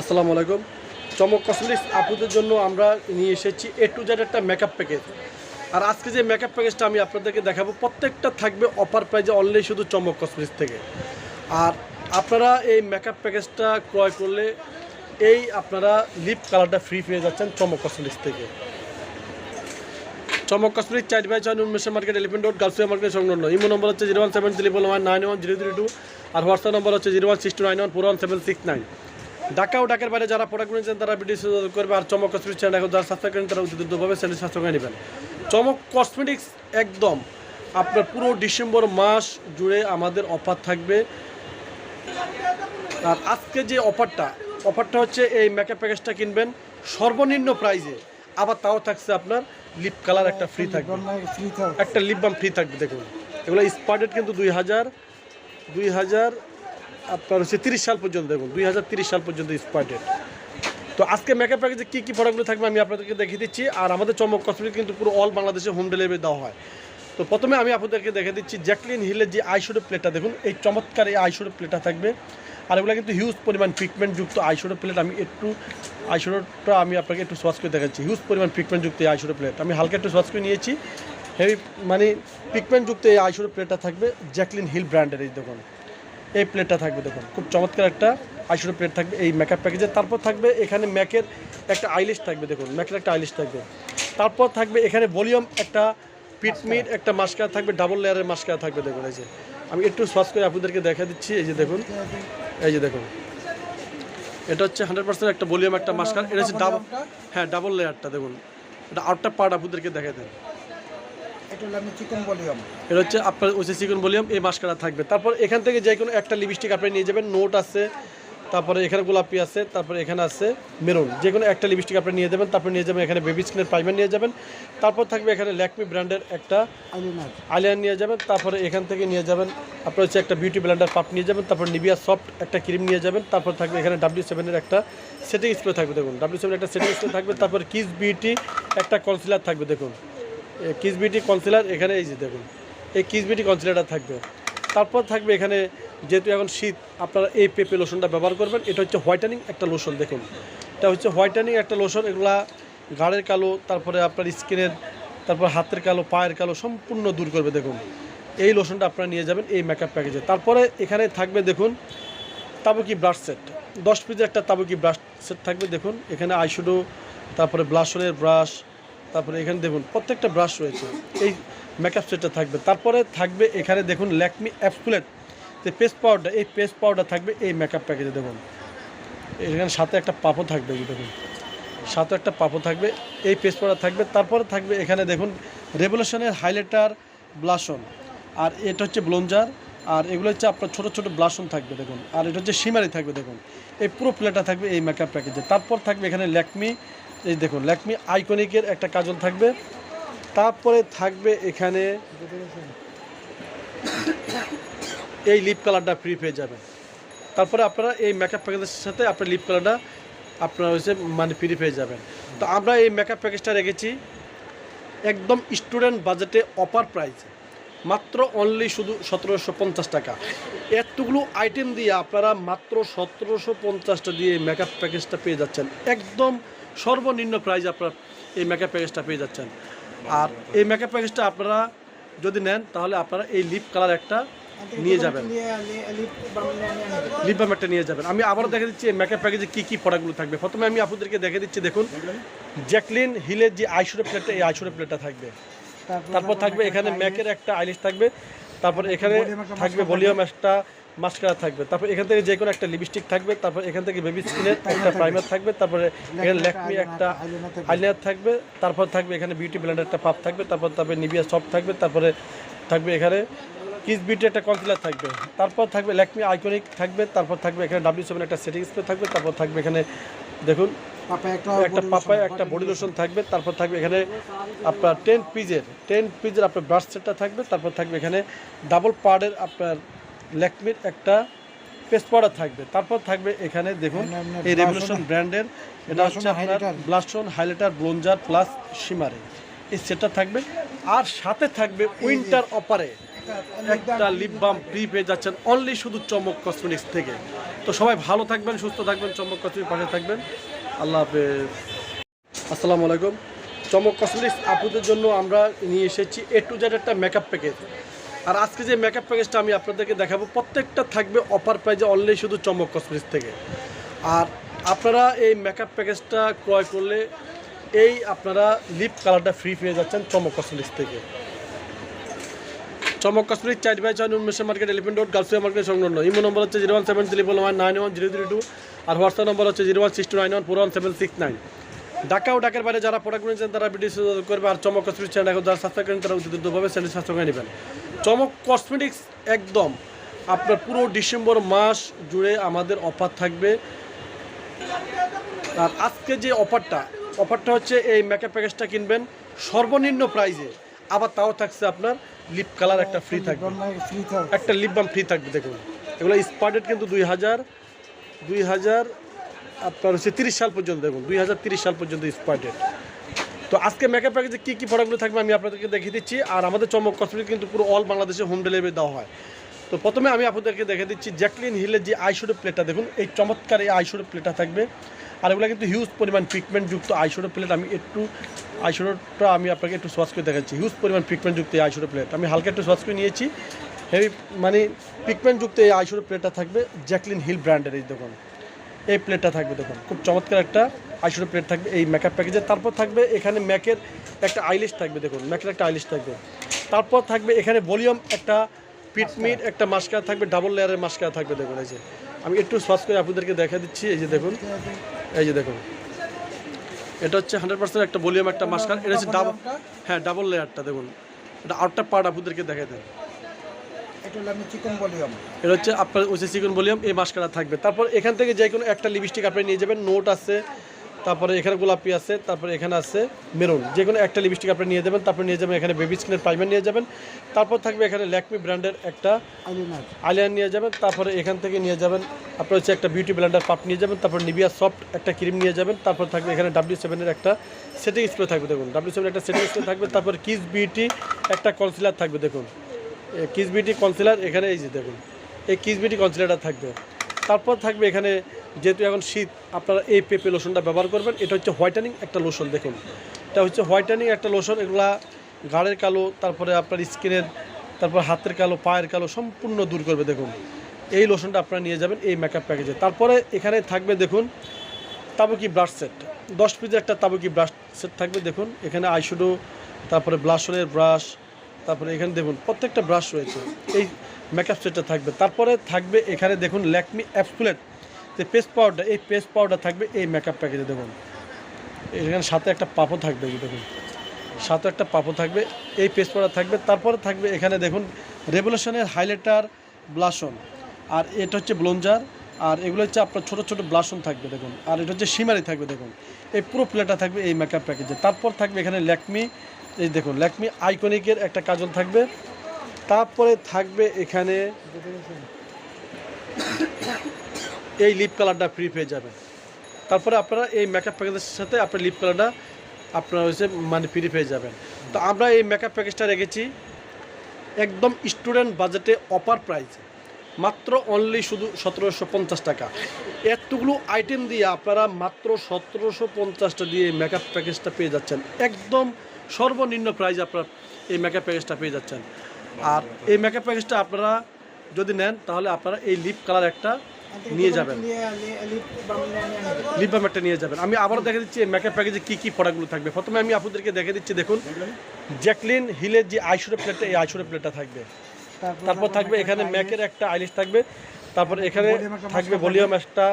আসসালামু আলাইকুম। চমক কসমেটিক্স আপুদের জন্য আমরা নিয়ে এসেছি এ টু জেড একটা মেকআপ প্যাকেজ আর আজকে যে মেকআপ প্যাকেজটা আমি আপনাদেরকে দেখাবো, প্রত্যেকটা থাকবে অফার প্রাইজে অনলি শুধু চমক কসমেটিক্স থেকে। আর আপনারা এই মেকআপ প্যাকেজটা ক্রয় করলে এই আপনারা লিপ কালারটা ফ্রি পেয়ে যাচ্ছেন চমক কসমেটিক্স থেকে। চমক কসমেটিক চার বাই চার উন্মেষণ মার্কেট এলিফেন্ট রোড গার্লসিয়া মার্কেট সংলগ্ন। ইমো নম্বর হচ্ছে zero one seven three four one nine one zero three two আর হোয়াটসঅ্যাপ নম্বর হচ্ছে zero one six two nine one four one seven six nine Dhaka ও বাইরে যারা product নিয়েছেন তারা video করবে আর চমক কসমেটিক্স চ্যানেল এখন যারা সাবস্ক্রাইব করেন, তারা অতি দ্রুতভাবে চ্যানেল সাবস্ক্রাইব করে নেবেন। চমক কসমেটিক্স একদম আপনার পুরো ডিসেম্বর মাস জুড়ে আমাদের অফার থাকবে। আর আজকে যে অফারটা অফারটা হচ্ছে এই মেকআপ প্যাকেজটা কিনবেন সর্বনিম্ন প্রাইজে আবার তাও থাকছে আপনার লিপ কালার একটা ফ্রি থাকবে। ফ্রি থাকবে একটা লিপ বাম ফ্রি থাকবে, দেখুন। এগুলো স্পার্টেড কিন্তু দুই হাজার দুই হাজার আপনার হচ্ছে তিরিশ সাল পর্যন্ত দেখুন, দুই সাল পর্যন্ত স্পার্টেড তো আজকে মেকআপ প্যাকেজে কী কী প্রোডাক্টগুলো থাকবে আমি আপনাদেরকে দেখিয়ে দিচ্ছি, আর আমাদের চমক কসমেটিক কিন্তু পুরো অল বাংলাদেশে হোম ডেলিভারি দেওয়া হয়। তো প্রথমে আমি আপনাদেরকে দেখে দিচ্ছি জ্যাকলিন হিলের যে আইশোডো প্লেটটা দেখুন, এই চমৎকার এই আইশোডো প্লেটটা থাকবে। আর এগুলো কিন্তু হিউজ পরিমাণ পিগমেন্টযুক্ত আইশোডো প্লেট আমি একটু আইশোডোটা আমি আপনাকে একটু সোয়াচ করে দেখাচ্ছি। হিউজ পরিমাণ পিগমেন্টযুক্ত এই আইশোডো প্লেট আমি হালকা একটু সোয়াচ করে নিয়েছি। হেভি মানে পিগমেন্টযুক্ত এই আইশোডো প্লেটটা থাকবে জ্যাকলিন হিল ব্র্যান্ডের এই দেখুন। এই প্লেটটা থাকবে দেখুন। খুব চমৎকার একটা আইশোডো প্লেট থাকবে এই মেকআপ প্যাকেজে তারপর থাকবে এখানে ম্যাকের একটা আইলিশ থাকবে দেখুন ম্যাকের একটা আইলিশ থাকবে। তারপর থাকবে এখানে ভলিউম একটা পিটমিট একটা মাস্কারা থাকবে ডাবল লেয়ারের মাস্কারা থাকবে দেখুন এই যে। আমি একটু সস করে আপনাদেরকে দেখা দিচ্ছি এই যে দেখুন এই যে দেখুন। এটা হচ্ছে হান্ড্রেড পার্সেন্ট একটা ভলিউম একটা মাস্কার। এটা হচ্ছে ডাবল হ্যাঁ ডাবল লেয়ারটা দেখুন। এটা আউটটা পার্ট আপনাদেরকে দেখা দেন। এটা হলো আমি চিকন ভলিউম। এটা হচ্ছে আপনার ওই চিকন ভলিউম এই মাস্কারা থাকবে। তারপর এখান থেকে যে কোনো একটা লিপস্টিক আপনি নিয়ে যাবেন নোট আছে তারপরে এখানে গোলাপি আছে তারপরে এখানে আছে মেরুন। যে কোনো একটা লিপস্টিক আপনি নিয়ে যাবেন তারপর নিয়ে যাবেন এখানে বেবি স্কিনের প্রাইমার নিয়ে যাবেন। তারপর থাকবে এখানে ল্যাকমি ব্র্যান্ডের একটা আইলাইনার আলিয়ান নিয়ে যাবেন। তারপরে এখান থেকে নিয়ে যাবেন আপনার হচ্ছে একটা বিউটি ব্লেন্ডার পাপ নিয়ে যাবেন। তারপর নিবিয়া সফট একটা ক্রিম নিয়ে যাবেন। তারপর থাকবে এখানে ডাব্লিউ সেভেনের একটা সেটিং স্প্রে থাকবে দেখুন। ডাব্লিউ সেভেন একটা সেটিং স্প্রে থাকবে। তারপর কিস বিউটি একটা কনসিলার থাকবে দেখুন। কিস বিউটি কনসিলার এখানে এই যে দেখুন, এই কিস বিউটি কনসিলারটা থাকবে। তারপর থাকবে এখানে যেহেতু এখন শীত, আপনারা এই পেপে লোশনটা ব্যবহার করবেন, এটা হচ্ছে হোয়াইটেনিং একটা লোশন দেখুন। এটা হচ্ছে হোয়াইটেনিং একটা লোশন এগুলা গাড়ের কালো, তারপরে আপনার স্কিনের, তারপর হাতের কালো, পায়ের কালো, সম্পূর্ণ দূর করবে, দেখুন। এই লোশনটা আপনারা নিয়ে যাবেন এই মেকআপ প্যাকেজে তারপরে এখানে থাকবে, দেখুন, তাবুকি ব্রাশ সেট দশ পিসের একটা তাবুকি ব্রাশ সেট থাকবে, দেখুন। এখানে আইশুডো তারপরে ব্লাশনের ব্রাশ তারপরে এখানে দেখুন, প্রত্যেকটা ব্রাশ রয়েছে। এই মেকআপ সেটটা থাকবে। তারপরে থাকবে এখানে দেখুন ল্যাকমি অ্যাপকুলেট যে পেস্ট পাউডার এই পেস্ট পাউডার থাকবে এই মেকআপ প্যাকেজে দেখুন। এখানে সাথে একটা পাপও থাকবে দেখুন। সাথে একটা পাপও থাকবে, এই পেস্ট পাউডার থাকবে। তারপরে থাকবে এখানে দেখুন রেভলিউশনের হাইলাইটার ব্লাশন আর এটা হচ্ছে ব্লঞ্জার আর এগুলো হচ্ছে আপনার ছোটো ছোটো ব্লাশন থাকবে, দেখুন। আর এটা হচ্ছে সিমারি থাকবে, দেখুন। এই পুরো প্লেটটা থাকবে এই মেকআপ প্যাকেজে তারপর থাকবে এখানে ল্যাকমি, এই দেখুন, ল্যাকমি আইকনিকের একটা কাজল থাকবে। তারপরে থাকবে এখানে এই লিপ কালারটা ফ্রি পেয়ে যাবেন। তারপরে আপনারা এই মেকআপ প্যাকেজের সাথে আপনার লিপ কালারটা আপনারা হচ্ছে মানে ফ্রি পেয়ে যাবেন। তো আমরা এই মেকআপ প্যাকেজটা রেখেছি, একদম স্টুডেন্ট বাজেটে অপার প্রাইস মাত্র অনলি শুধু সতেরোশো পঞ্চাশ টাকা। এতগুলো আইটেম দিয়ে আপনারা মাত্র সতেরোশো পঞ্চাশটা দিয়ে মেকআপ প্যাকেজটা পেয়ে যাচ্ছেন। একদম সর্বনিম্ন প্রাইজ আপনারা এই মেকআপ প্যাকেজটা পেয়ে যাচ্ছেন। আর এই মেকআপ প্যাকেজটা আপনারা যদি নেন, তাহলে আপনারা এই লিপ কালার একটা নিয়ে যাবেন। লিপ বাম নিয়ে যাবেন। আমি আবারও দেখে দিচ্ছি এই মেকআপ প্যাকেজে কী কী প্রোডাক্টগুলো থাকবে। প্রথমে আমি আপনাদেরকে দেখে দিচ্ছি, দেখুন জ্যাকলিন হিলের যে আইশোরে প্লেটটা এই আইশোরে প্লেটটা থাকবে। তারপর থাকবে এখানে ম্যাকের একটা আইলিশ থাকবে তারপর এখানে থাকবে ভলিউম একটা মাস্কারা থাকবে। তারপর এখান থেকে যে কোনো একটা লিপস্টিক থাকবে তারপর এখান থেকে বেবি স্কিনের একটা প্রাইমার থাকবে তারপরে এখানে ল্যাকমি একটা আইলাইনার থাকবে। তারপর থাকবে এখানে বিউটি ব্লেন্ডার একটা পাপ থাকবে তারপর তারপরে নিবিয়া সফট থাকবে তারপরে থাকবে এখানে কিস বিউটি একটা কনসিলার থাকবে। তারপর থাকবে ল্যাকমি আইকনিক থাকবে তারপর থাকবে এখানে ডাব্লিউ সেভেন একটা সেটিং স্প্রে থাকবে তারপর থাকবে এখানে দেখুন একটা পাপায় একটা বডি লোশন থাকবে তারপর থাকবে এখানে আপনার টেন পিজের টেন পিজের আপনার ব্রাশ সেটটা থাকবে তারপর থাকবে এখানে ডাবল পার্ডের আপনার ল্যাকমির একটা পেস্ট পাউডার থাকবে। তারপর থাকবে এখানে দেখুন এই রেভলিউশন ব্র্যান্ডের এটা হচ্ছে আপনার ব্লাস্টন হাইলাইটার ব্লোঞ্জার প্লাস শিমারে এই সেটটা থাকবে। আর সাথে থাকবে উইন্টার অফারে একটা লিপ বাম ফ্রি পেয়ে যাচ্ছেন অনলি শুধু চমক কসমেটিক্স থেকে। তো সবাই ভালো থাকবেন সুস্থ থাকবেন চমক কসমেটিক্স পাশে থাকবেন। আল্লাহ হাফেজ। আসসালামু আলাইকুম। চমক কসমেটিক্স আপুদের জন্য আমরা নিয়ে এসেছি এ টু জেড একটা মেকআপ প্যাকেজ আর আজকে যে মেকআপ প্যাকেজটা আমি আপনাদেরকে দেখাবো, প্রত্যেকটা থাকবে অফার প্রাইজে অনলি শুধু চমক কসমেটিক্স থেকে। আর আপনারা এই মেকআপ প্যাকেজটা ক্রয় করলে এই আপনারা লিপ কালারটা ফ্রি পেয়ে যাচ্ছেন চমক কসমেটিক্স থেকে। চমক কসমেটিক চার বাই ছয় উন্মেষণ মার্কেট এলিফেন্ট রোড গার্লসিয়া মার্কেট সংলগ্ন। ইমো নম্বর হচ্ছে zero one seven three one nine one zero three two আর হোয়াটসঅ্যাপ নম্বর হচ্ছে zero one six two nine one four one seven six nine Dhaka ও ঢাকার বাইরে যারা product নিয়েছেন তারা video করবে আর চমক কসমেটিক চ্যানেল এখন যারা সাবস্ক্রাইব করেন, তারা উদ্যোগভাবে চ্যানেল সাবস্ক্রাইব করে নেবেন। চমক কসমেটিক্স একদম আপনার পুরো ডিসেম্বর মাস জুড়ে আমাদের অফার থাকবে। আর আজকে যে অফারটা অফারটা হচ্ছে এই মেকআপ প্যাকেজটা কিনবেন। সর্বনিম্ন প্রাইজে আবার তাও থাকছে আপনার লিপ কালার একটা ফ্রি থাকবে। একটা লিপ বাম ফ্রি থাকবে দেখুন। এগুলো স্পার্টেড কিন্তু দুই হাজার দুই হাজার আপনার হচ্ছে তিরিশ সাল পর্যন্ত দেখুন দুই হাজার তিরিশ সাল পর্যন্ত স্পার্টেড তো আজকে মেকআপ প্যাকেজে কী কী প্রোডাক্টগুলো থাকবে আমি আপনাদেরকে দেখিয়ে দিচ্ছি আর আমাদের চমক কসমেটিক কিন্তু পুরো অল বাংলাদেশে হোম ডেলিভারি দেওয়া হয়। তো প্রথমে আমি আপনাদেরকে দেখে দিচ্ছি জ্যাকলিন হিলের যে আইশোডো প্লেটটা দেখুন এই চমৎকার এই আইশোডো প্লেটটা থাকবে। আর এগুলো কিন্তু হিউজ পরিমাণ পিগমেন্টযুক্ত আইশোডো প্লেট আমি একটু আইশোডোটা আমি আপনাকে একটু সোয়াচ করে দেখাচ্ছি। হিউজ পরিমাণ পিগমেন্টযুক্ত এই আইশোডো প্লেট আমি হালকা একটু সোয়াচ করে নিয়েছি। হেভি মানে পিগমেন্টযুক্ত এই আইশোডো প্লেটটা থাকবে জ্যাকলিন হিল ব্র্যান্ডের এই দেখুন এই প্লেটটা থাকবে দেখুন। খুব চমৎকার একটা আইশোডো প্লেট থাকবে এই মেকআপ প্যাকেজে তারপর থাকবে এখানে ম্যাকের একটা আইলিশ থাকবে দেখুন। ম্যাকের একটা আইলিশ থাকবে। তারপর থাকবে এখানে ভলিউম একটা পিটমিট একটা মাস্কারা থাকবে ডাবল লেয়ারের মাস্কারা থাকবে দেখুন এই যে। আমি একটু সস করে আপনাদেরকে দেখা দিচ্ছি, এই যে দেখুন। এই যে দেখুন। এটা হচ্ছে হান্ড্রেড পার্সেন্ট একটা ভলিউম একটা মাস্কার এটা হচ্ছে ডাবল হ্যাঁ ডাবল লেয়ারটা দেখুন। এটা আউটটা পার্ট আপনাদেরকে দেখাই দেন। এটা হচ্ছে আপনার ওই চিকন ভলিউম এই মাস্কারা থাকবে। তারপর এখান থেকে যে কোনো একটা লিপস্টিক আপনি নিয়ে যাবেন নোট আছে। তারপরে এখানে গোলাপি আছে তারপরে এখানে আছে মেরুন। যে কোনো একটা লিপস্টিক আপনি নিয়ে যাবেন তারপর নিয়ে যাবেন এখানে বেবি স্কিনের প্রাইমার নিয়ে যাবেন। তারপর থাকবে এখানে ল্যাকমি ব্র্যান্ডের একটা আইলাইনার নিয়ে যাবেন। তারপরে এখান থেকে নিয়ে যাবেন আপনার হচ্ছে একটা বিউটি ব্লেন্ডার পাপ নিয়ে যাবেন তারপর নিবিয়া সফট একটা ক্রিম নিয়ে যাবেন তারপর থাকবে এখানে ডাব্লিউ সেভেনের একটা সেটিং স্প্রে থাকবে দেখুন। ডাব্লিউ সেভেন একটা সেটিং স্প্রে থাকবে তারপর কিস বিউটি একটা কনসিলার থাকবে দেখুন। কিস বিউটি কনসিলার এখানে এই যে দেখুন এই কিস বিউটি কনসিলারটা থাকবে। তারপর থাকবে এখানে যেহেতু এখন শীত, আপনারা এই পেঁপে লোশনটা ব্যবহার করবেন। এটা হচ্ছে হোয়াইটেনিং একটা লোশন, দেখুন। এটা হচ্ছে হোয়াইটেনিং একটা লোশন, এগুলা ঘাড়ের কালো, তারপরে আপনার স্কিনের, তারপর হাতের কালো, পায়ের কালো, সম্পূর্ণ দূর করবে, দেখুন। এই লোশনটা আপনারা নিয়ে যাবেন এই মেকআপ প্যাকেজে তারপরে এখানে থাকবে, দেখুন, তাবুকি ব্রাশ সেট দশ পিসের একটা তাবুকি ব্রাশ সেট থাকবে, দেখুন। এখানে আইশুডো তারপরে ব্লাশনের ব্রাশ তারপরে এখানে দেখুন, প্রত্যেকটা ব্রাশ রয়েছে। এই মেকআপ সেটটা থাকবে। তারপরে থাকবে এখানে, দেখুন ল্যাকমি অ্যাপসুলেট যে পেস্ট পাউডার এই পেস্ট পাউডার থাকবে, এই মেকআপ প্যাকেজে দেখুন। এখানে সাথে একটা পাপও থাকবে দেখুন। সাথে একটা পাপও থাকবে, এই পেস্ট পাউডার থাকবে। তারপরে থাকবে এখানে দেখুন রেভলিউশনের হাইলাইটার ব্লাসন আর এটা হচ্ছে ব্লঞ্জার আর এগুলো হচ্ছে আপনার ছোটো ছোটো ব্লাসন থাকবে, দেখুন। আর এটা হচ্ছে সিমারি থাকবে, দেখুন। এই পুরো প্লেটটা থাকবে এই মেকআপ প্যাকেজে তারপর থাকবে এখানে ল্যাকমি এই দেখুন ল্যাকমি আইকনিকের একটা কাজল থাকবে। তারপরে থাকবে এখানে এই লিপ কালারটা ফ্রি পেয়ে যাবেন। তারপরে আপনারা এই মেকআপ প্যাকেজের সাথে আপনার লিপ কালারটা আপনারা হচ্ছে মানে ফ্রি পেয়ে যাবেন। তো আমরা এই মেকআপ প্যাকেজটা রেখেছি, একদম স্টুডেন্ট বাজেটে অপার প্রাইস মাত্র অনলি শুধু সতেরোশো পঞ্চাশ টাকা। এতগুলো আইটেম দিয়ে আপনারা মাত্র সতেরোশো পঞ্চাশটা দিয়ে মেকআপ প্যাকেজটা পেয়ে যাচ্ছেন। একদম সর্বনিম্ন প্রাইজ আপনারা এই মেকআপ প্যাকেজটা পেয়ে যাচ্ছেন। আর এই মেকআপ প্যাকেজটা আপনারা যদি নেন, তাহলে আপনারা এই লিপ কালার একটা নিয়ে যাবেন। লিপ বাম একটা নিয়ে যাবেন। আমি আবারও দেখে দিচ্ছি মেকআপ প্যাকেজে কী কী প্রোডাক্টগুলো থাকবে। প্রথমে আমি আপনাদেরকে দেখে দিচ্ছি দেখুন জ্যাকলিন হিলের যে আইশোরে প্লেটটা এই আইশোরে প্লেটটা থাকবে। তারপর থাকবে এখানে ম্যাকের একটা আইলিশ থাকবে। তারপর এখানে থাকবে ভলিউম একটা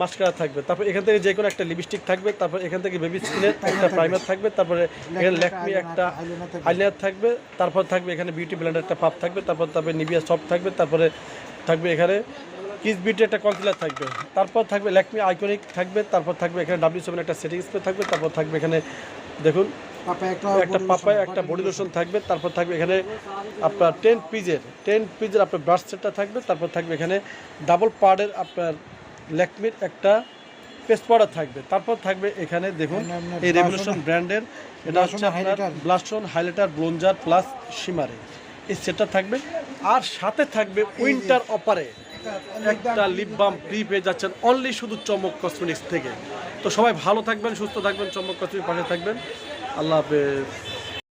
মাস্কারা থাকবে। তারপর এখান থেকে যে কোনো একটা লিপস্টিক থাকবে। তারপর এখান থেকে বেবি স্কিনের একটা প্রাইমার থাকবে। তারপরে এখানে ল্যাকমি একটা আইলাইনার থাকবে। তারপর থাকবে এখানে বিউটি ব্লেন্ডার একটা পাপ থাকবে। তারপর তারপরে নিবিয়া সফট থাকবে। তারপরে থাকবে এখানে কিস বিউটি একটা কনসিলার থাকবে। তারপর থাকবে ল্যাকমি আইকনিক থাকবে তারপর থাকবে এখানে ডাব্লিউ সেভেন একটা সেটিং স্প্রে থাকবে তারপর থাকবে এখানে দেখুন একটা পাপায় একটা বডি লোশন থাকবে তারপর থাকবে এখানে আপনার টেন পিজের টেন পিজের আপনার ব্রাশ সেটটা থাকবে তারপর থাকবে এখানে ডাবল পার্ডের আপনার ল্যাকমির একটা পেস্ট পাউডার থাকবে। তারপর থাকবে এখানে দেখুন এই রেভলিউশন ব্র্যান্ডের এটা হচ্ছে আপনার ব্লাস্টন হাইলাইটার ব্লোঞ্জার প্লাস সিমারে এই সেটটা থাকবে। আর সাথে থাকবে উইন্টার অপারে একটা লিপ বাম ফ্রি পেয়ে যাচ্ছেন অনলি শুধু চমক কসমেটিক্স থেকে। তো সবাই ভালো থাকবেন, সুস্থ থাকবেন, চমক কসমেটিক্স পাশে থাকবেন। আল্লাহ হাফেজ।